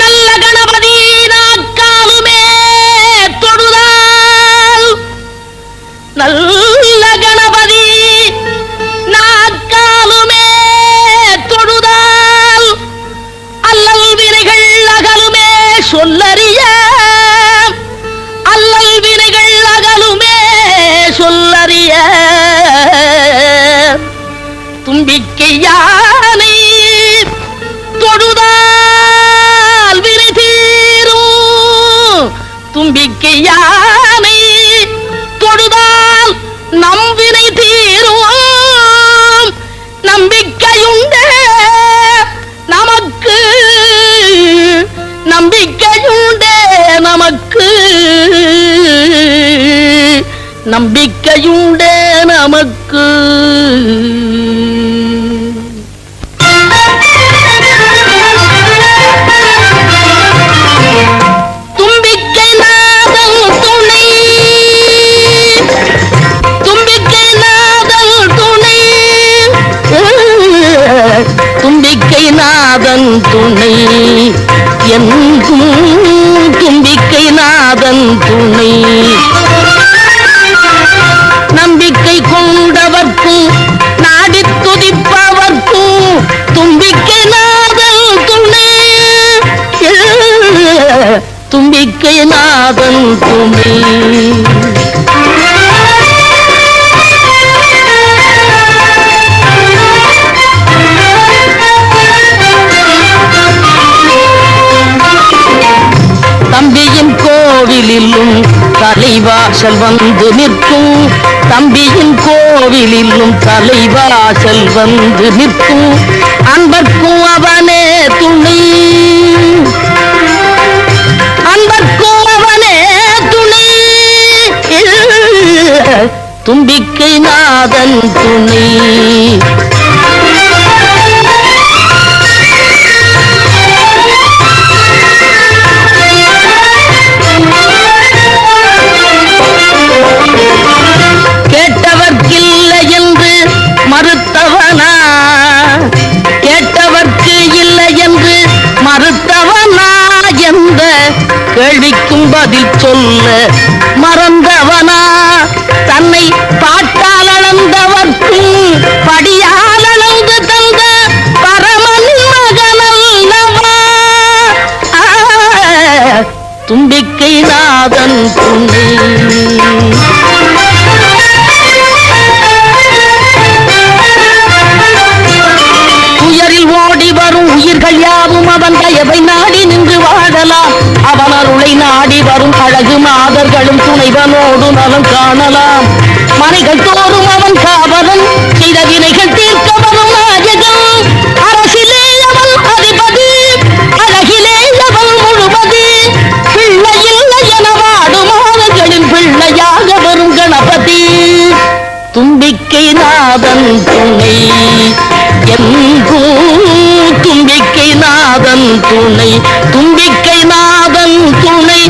நல்ல கணபதி நாக்காலுமே தொழுதால் நல்ல கணபதி நாக்காலுமே தொழுதால் அல்லல் வினைகள் அகலுமே சொல்லறிய. அல்லல் வினைகள் அகலுமே சொல்லறிய. தும்பிக்கையானை தொழுதால் விரை தீரும். தும்பிக்கை யானை தொழுதால் நம்பினை தீரும். நம்பிக்கையுண்டு நமக்கு. நம்பிக்கையுண்டு நமக்கு. நம்பிக்கையுண்டு நமக்கு. நாதன் துணை. எங்கும் தும்பிக்கை நாதன் துணை. நம்பிக்கை கொண்டவர்க்கும் நாடி துதிப்பவர்க்கும் தும்பிக்கை நாதன் துணை. தும்பிக்கை நாதன் துணை. தலைவாசல் வந்து நிற்கும். தம்பியின் கோவிலிலும் தலைவாசல் வந்து நிற்கும். அன்பர்க்கும் அவனே துணை. அன்பர்க்கும் அவனே துணை. தும்பிக்கை நாதன் துணை. கேள்விக்கும் பதில் சொல்ல மறந்தவனா? தன்னை பாட்டால் அளந்தவர்க்கும் படியால் அளந்து தந்த பரமன் மகனல்லவா தும்பிக்கை நாதன் துணை உயரில் ஓடி வரும் உயிர்கள் யாவும் அவன் தயவை நாடி நின்று வாழலாம். அவன் அருளை நாடி வரும் அழகு மாதர்களும் துணைவனோடு நலம் காணலாம். மனைகள் தோறும் அவன் காவலன் செய்த வினைகள் தீர்க்க வரும் நாயகன் அரசிலே அவள் அதிபதி அழகிலே அவள் முழுவது பிள்ளை இல்லை என வாடும் மாதர்களின் பிள்ளையாக வரும் கணபதி. தும்பிக்கை நாதன் துணை எங்கும் தும்பிக்கை நாதன் துணை. தும்பிக்கை நாதன் துணை